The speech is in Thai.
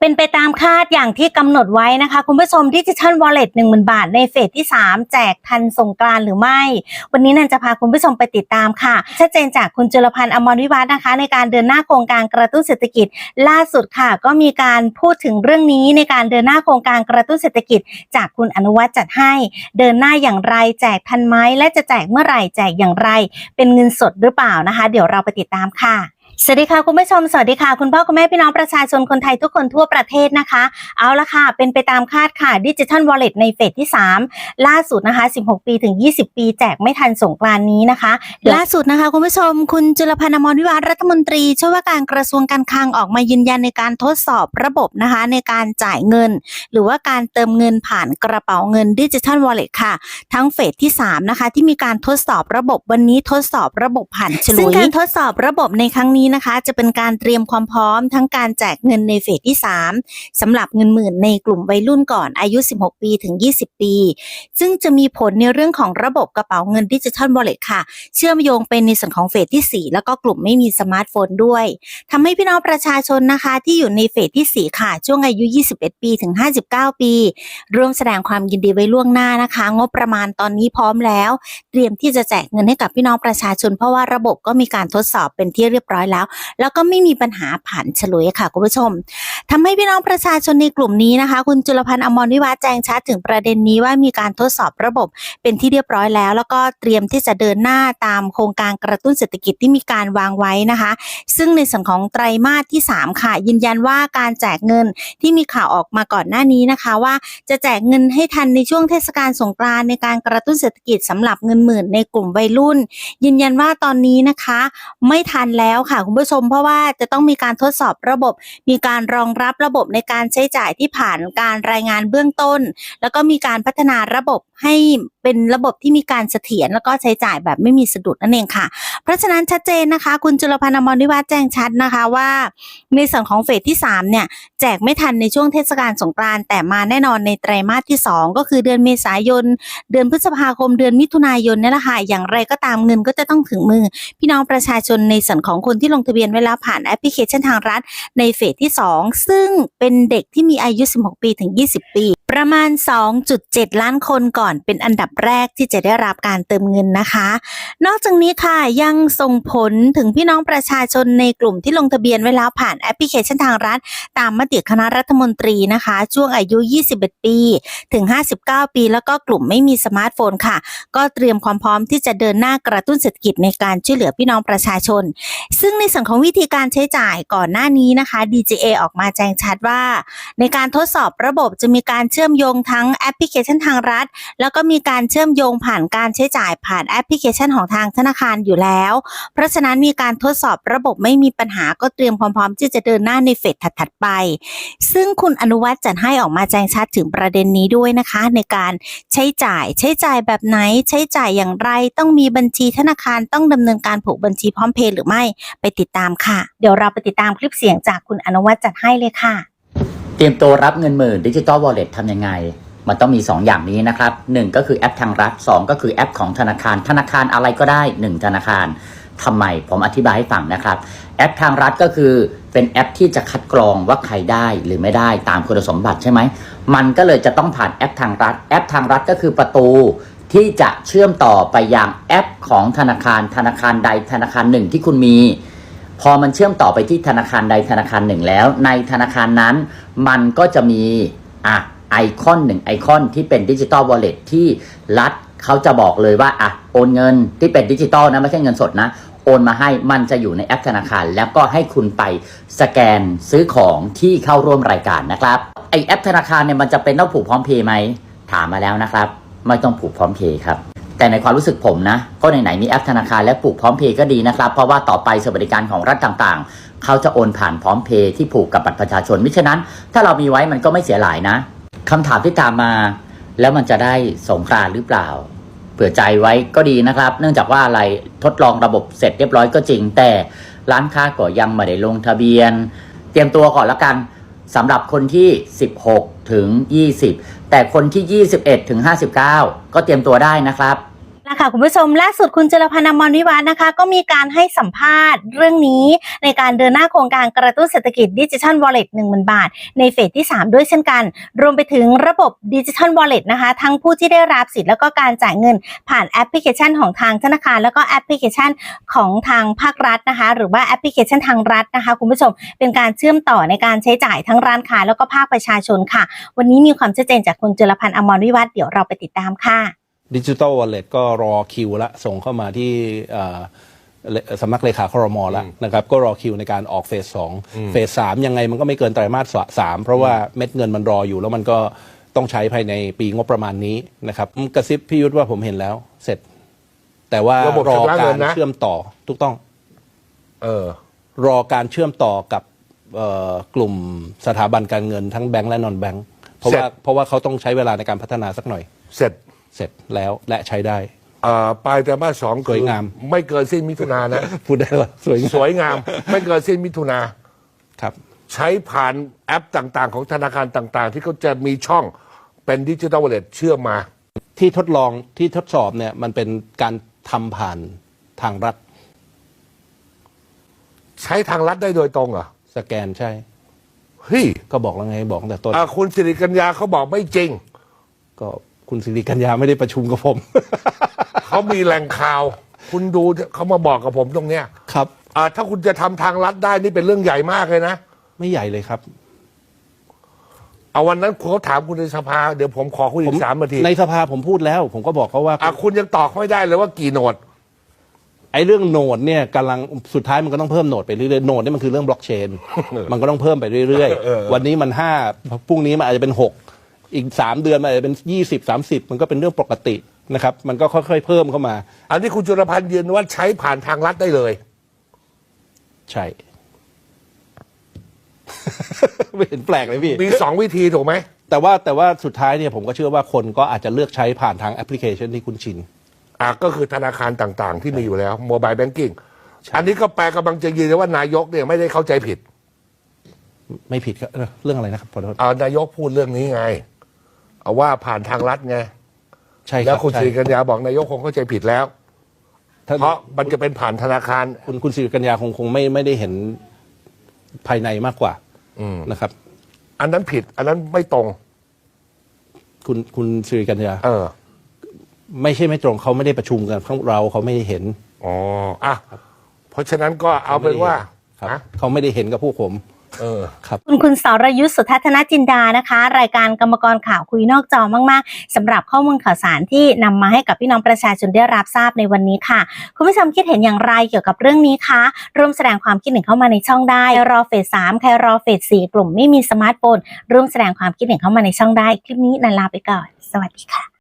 เป็นไปตามคาดอย่างที่กำหนดไว้นะคะ คุณผู้ชมดิจิทัลวอลเล็ตหนึ่งหมื่นบาทในเฟสที่ 3 แจกทันสงกรานหรือไม่ วันนี้นันจะพาคุณผู้ชมไปติดตามค่ะ ชัดเจนจากคุณจุลพันธ์อมรวิวัฒน์นะคะ ในการเดินหน้าโครงการกระตุ้นเศรษฐกิจ ล่าสุดค่ะ ก็มีการพูดถึงเรื่องนี้ในการเดินหน้าโครงการกระตุ้นเศรษฐกิจ จากคุณอนุวัฒน์จัดให้ เดินหน้าอย่างไรแจกทันไหมและจะแจกเมื่อไหร่แจกอย่างไร เป็นเงินสดหรือเปล่านะคะ เดี๋ยวเราไปติดตามค่ะ สวัสดีค่ะคุณผู้ชมสวัสดีค่ะคุณพ่อคุณแม่พี่น้องประชาชนคนไทยทุกคนทั่วประเทศนะคะ เอาละค่ะ เป็นไปตามคาดค่ะดิจิทัลวอลเล็ตในเฟสที่ 3 ล่าสุดนะคะ 16 ปีถึง 20 ปี แจกไม่ทันสงกรานนี้นะคะ ล่าสุดนะคะคุณผู้ชม คุณจุลพันธ์อมรวิวัฒรัฐมนตรีช่วยว่าการกระทรวงการคลังออกมายืนยันในการทดสอบระบบนะคะ ในการจ่ายเงิน หรือว่าการเติมเงินผ่านกระเป๋าเงินดิจิทัลวอลเล็ตค่ะ ทั้งเฟสที่3นะคะที่มีการทดสอบระบบวันนี้ทดสอบระบบผ่านฉลุยซึ่งการทดสอบระบบในครั้งนี้นะคะจะเป็นการเตรียมความพร้อมทั้งการแจกเงินในเฟสที่ 3สำหรับเงินหมื่นในกลุ่มวัยรุ่นก่อนอายุ 16 ปีถึง 20 ปี ซึ่งจะมีผลในเรื่องของระบบกระเป๋าเงินดิจิทัลวอลเลตค่ะ เชื่อมโยงเป็นในส่วนของเฟสที่ 4 แล้วก็กลุ่มไม่มีสมาร์ทโฟนด้วยทำให้พี่น้องประชาชนนะคะ ที่อยู่ในเฟสที่ 4 ค่ะ ช่วงอายุ 21 ปีถึง 59 ปี ร่วมแสดงความยินดีไว้ล่วงหน้านะคะ งบประมาณตอนนี้พร้อมแล้ว เตรียมที่จะแจกเงินให้กับพี่น้องประชาชน เพราะว่าระบบก็มีการทดสอบเป็นที่เรียบร้อยแล้วแล้วก็ไม่มีปัญหาผ่านฉลุยค่ะคุณผู้ชมทำให้พี่น้องประชาชนในกลุ่มนี้นะคะ คุณจุลพันธ์อมรวิวัฒแจ้งชัดถึงประเด็นนี้ว่ามีการทดสอบระบบเป็นที่เรียบร้อยแล้ว แล้วก็เตรียมที่จะเดินหน้าตามโครงการกระตุ้นเศรษฐกิจที่มีการวางไว้นะคะ ซึ่งในส่วนของไตรมาสที่ 3 ค่ะ ยืนยันว่าการแจกเงินที่มีข่าวออกมาก่อนหน้านี้นะคะ ว่าจะแจกเงินให้ทันในช่วงเทศกาลสงกรานในการกระตุ้นเศรษฐกิจสำหรับเงินหมื่นในกลุ่มวัยรุ่น ยืนยันว่าตอนนี้นะคะ ไม่ทันแล้วค่ะคุณผู้ชมเพราะว่าจะต้องมีการทดสอบระบบ มีการรองรับระบบในการใช้จ่ายที่ผ่านการรายงานเบื้องต้น แล้วก็มีการพัฒนาระบบให้เป็นระบบที่มีการเสถียรแล้วก็ใช้จ่ายแบบไม่มีสะดุดนั่นเองค่ะ เพราะฉะนั้นชัดเจนนะคะ คุณจุลพันธ์อมรนิวัฒน์แจ้งชัดนะคะว่า ในส่วนของเฟสที่3เนี่ยจกไม่ทันในช่วงเทศกาลสงกรานต์แต่มาแน่นอนในไตรมาสที่ 2 ก็คือเดือนเมษายน เดือนพฤษภาคม เดือนมิถุนายนนี่แหละค่ะอย่างไรก็ตามเงินก็จะต้องถึงมือ พี่น้องประชาชนในส่วนของคนที่ลงทะเบียนไว้แล้วผ่านแอปพลิเคชันทางรัฐในเฟสที่ 2 ซึ่งเป็นเด็กที่มีอายุ 16 ปีถึง 20 ปี ประมาณ 2.7 ล้านคนก่อนเป็นอันดับแรกที่จะได้รับการเติมเงินนะคะ นอกจากนี้ค่ะยังส่งผลถึงพี่น้องประชาชนในกลุ่มที่ลงทะเบียนไว้แล้วผ่านแอปพลิเคชันทางรัฐ ตามมติคณะรัฐมนตรีนะคะ ช่วงอายุ 21 ปี ถึง 59 ปี แล้วก็กลุ่มไม่มีสมาร์ทโฟนค่ะ ก็เตรียมความพร้อมที่จะเดินหน้ากระตุ้นเศรษฐกิจในการช่วยเหลือพี่น้องประชาชน ซึ่งในส่วนของวิธีการใช้จ่ายก่อนหน้านี้นะคะ DJA ออกมาแจ้งชัดว่า ในการทดสอบระบบจะมีการเชื่อมโยงทั้งแอปพลิเคชันทางรัฐ แล้วก็มีการเชื่อมโยงผ่านการใช้จ่ายผ่านแอปพลิเคชันของทางธนาคารอยู่แล้ว เพราะฉะนั้นมีการทดสอบระบบไม่มีปัญหาก็เตรียมความพร้อมที่จะเดินหน้าในเฟสถัดๆไป ซึ่งคุณอนุวัฒน์จัดให้ออกมาแจ้งชัดถึงประเด็นนี้ด้วยนะคะ ในการใช้จ่าย ใช้จ่ายแบบไหน ใช้จ่ายอย่างไร ต้องมีบัญชีธนาคารต้องดำเนินการผูกบัญชีพร้อมเพย์หรือไม่ไปติดตามค่ะ เดี๋ยวเราไปติดตามคลิปเสียงจากคุณอนุวัฒน์จัดให้เลยค่ะ เตรียมตัวรับเงินหมื่นดิจิ t a ลวอลเล็ตทำยังไง มันต้องมี 2 อย่างนี้นะครับ 1 ก็คือแอปทางรัฐ 2 ก็คือแอปของธนาคาร ธนาคารอะไรก็ได้ 1 ธนาคารทำไมผมอธิบายให้ฟังนะครับ แอปทางรัฐก็คือเป็นแอปที่จะคัดกรองว่าใครได้หรือไม่ได้ตามคุณสมบัติใช่ไหม มันก็เลยจะต้องผ่านแอปทางรัฐ แอปทางรัฐก็คือประตูที่จะเชื่อมต่อไปยังแอปของธนาคารธนาคารใดธนาคารหนึ่งที่คุณมี พอมันเชื่อมต่อไปที่ธนาคารใดธนาคารหนึ่งแล้ว ในธนาคารนั้น มันก็จะมีอะไอคอนหนึ่งไอคอนที่เป็นดิจิตอลวอลเล็ตที่รัฐเขาจะบอกเลยว่าอะโอนเงินที่เป็นดิจิตอลนะไม่ใช่เงินสดนะ โอนมาให้มันจะอยู่ในแอปธนาคาร แล้วก็ให้คุณไปสแกนซื้อของที่เข้าร่วมรายการนะครับไอแอปธนาคารเนี่ยมันจะเป็นต้องผูกพร้อมเพย์ไหมถามมาแล้วนะครับ ไม่ต้องผูกพร้อมเพย์ครับ แต่ในความรู้สึกผมนะ ก็ไหนๆมีแอปธนาคารและผูกพร้อมเพย์ก็ดีนะครับ เพราะว่าต่อไปสวัสดิการของรัฐต่างๆ เขาจะโอนผ่านพร้อมเพย์ที่ผูกกับบัตรประชาชนมิฉะนั้น ถ้าเรามีไว้มันก็ไม่เสียหลายนะคำถามที่ตามมา แล้วมันจะได้สงกรานหรือเปล่า เผื่อใจไว้ก็ดีนะครับ เนื่องจากว่าอะไรทดลองระบบเสร็จเรียบร้อยก็จริง แต่ร้านค้าก็ยังไม่ได้ลงทะเบียน เตรียมตัวก่อนละกันสำหรับคนที่ 16 ถึง 20 แต่คนที่ 21 ถึง 59 ก็เตรียมตัวได้นะครับ นะคะคุณผู้ชมล่าสุดคุณจรพันธ์อมรวิวัฒน์นะคะ ก็มีการให้สัมภาษณ์เรื่องนี้ในการเดินหน้าโครงการกระตุ้นเศรษฐกิจดิจิทัลวอลเล็ตหนึ่งหมื่นบาท ในเฟสที่ 3 ด้วยเช่นกัน รวมไปถึงระบบดิจิทัลวอลเล็ตนะคะ ทั้งผู้ที่ได้รับสิทธิ์แล้วก็การจ่ายเงินผ่านแอปพลิเคชันของทางธนาคาร แล้วก็แอปพลิเคชันของทางภาครัฐนะคะ หรือว่าแอปพลิเคชันทางรัฐนะคะ คุณผู้ชมเป็นการเชื่อมต่อในการใช้จ่ายทั้งร้านค้าแล้วก็ภาคประชาชนค่ะ วันนี้มีความชัดเจนจากคุณจรพันธ์อมรวิวัฒน์เดี๋ยวเราไปติดตามค่ะ ดิจิ t a ลวอลเล็ตก็รอคิวละส่งเข้ามาที่เอ่อเลสำนักเลขาครมแล้วนะครับ ก็รอคิวในการออกเฟสสองเฟสสามยังไงมันก็ไม่เกินไตรมาสสามเพราะว่าเม็ดเงินมันรออยู่แล้วมันก็ต้องใช้ภายในปีงบประมาณนี้นะครับกระซิบพี่ยุทธว่าผมเห็นแล้ว เสร็จ แต่ว่าระบบรอชำระกาเงิรนนะเชื่อมต่อถูกต้อง เออ รอการเชื่อมต่อกับเอ่อกลุ่มสถาบันการเงินทั้งแบงก์และนอนแบงก์เพราะเสร็จว่าเพราะว่าเขาต้องใช้เวลาในการพัฒนาสักหน่อย เสร็จ เสร็จแล้วและใช้ได้เอ่อปลายแต่มาสสองสวยงามคือไม่เกินสิ้นมิถุนายนนะ พูดได้ว่าสวยงามสวยงาม ไม่เกินสิ้นมิถุนาครับ ใช้ผ่านแอปต่างๆ ของธนาคารต่างๆ ที่เขาจะมีช่องเป็นดิจิทัลวอลเล็ตเชื่อมมา ที่ทดลองที่ทดสอบเนี่ยมันเป็นการทำผ่านทางรัฐใช้ทางลัดได้โดยตรงเหรอสแกนใช่ เฮ้ยก็บอกแล้วไงบอกตั้งแต่ต้นอะคุณสิริกัญญาเขาบอกไม่จริง ก็ คุณสิริกัญญาไม่ได้ประชุมกับผม เขามีแหล่งข่าว คุณดูเขามาบอกกับผมตรงเนี้ยครับอะถ้าคุณจะทำทางลัดได้นี่เป็นเรื่องใหญ่มากเลยนะไม่ใหญ่เลยครับ เอาวันนั้นเขาถามคุณในสภาเดี๋ยวผมขอคุณผอีมกสามนาทีในสภาผมพูดแล้ว ผมก็บอกเขาว่า อะคุณยังตอบไม่ได้เลยว่ากี่โหนด ไอ้เรื่องโหนดเนี่ยกำลังสุดท้ายมันก็ต้องเพิ่มโหนดไปเรื่อยๆโหนดเนี่ยมันคือเรื่องบล็อกเชน มันก็ต้องเพิ่มไปเรื่อยเออๆวันนี้มันห้าพรุ่งนี้มันอาจจะเป็นหก อีกสามเดือนมันอาจจะเป็นยี่สิบสามสิบมันก็เป็นเรื่องปกตินะครับ มันก็ค่อยๆเพิ่มเข้ามา อันนี้คุณจุลพันธ์ยืนว่าใช้ผ่านทางลัดได้เลย ใช่ ไม่เห็นแปลกเลยพี่ มีสองวิธีถูกไหม แต่ว่าแต่ว่าสุดท้ายเนี่ยผมก็เชื่อว่าคนก็อาจจะเลือกใช้ผ่านทางแอปพลิเคชันที่คุณชิน อะก็คือธนาคารต่างๆ ที่มีอยู่แล้วโมบายแบงกิ้งอันนี้ก็แปลกำลังจะยืนยันว่านายกเนี่ยไม่ได้เข้าใจผิด ไม่ผิดครับเออเรื่องอะไรนะครับขอโทษเอานายกพูดเรื่องนี้ไง เอาว่าผ่านทางลัดไง ใช่คแล้รัวบคุณใช่สิริกัญญาบอกนายกคงเข้าใจผิดแล้วท่านเพราะมันจะเป็นผ่านธนาคาร คุณคุณสิริกัญญาคงคงไม่ไม่ได้เห็นภายในมากกว่าอืมนะครับ อันนั้นผิด อันนั้นไม่ตรง คุณคุณสิริกัญญาเออไม่ใช่ไม่ตรงเขาไม่ได้ประชุมกันพวกเราเขาไม่ได้เห็น อ๋ออะเพราะฉะนั้นก็เอาเป็นว่าครับฮะ เขาไม่ได้เห็นกับพวกผม เออครับคุณคุณสรยุทธสุทัศนจินดานะคะ รายการกรรมกรข่าวคุยนอกจอมาก ๆสำหรับข้อมูลข่าวสารที่นำมาให้กับพี่น้องประชาชนได้รับทราบในวันนี้ค่ะ คุณผู้ชมคิดเห็นอย่างไรเกี่ยวกับเรื่องนี้คะร่วมแสดงความคิดเห็นเข้ามาในช่องได้ใครรอเฟสสามใครรอเฟสสี่กลุ่มไม่มีสมาร์ทโฟนร่วมแสดงความคิดเห็นเข้ามาในช่องได้คลิปนี้นันลาไปก่อน สวัสดีค่ะ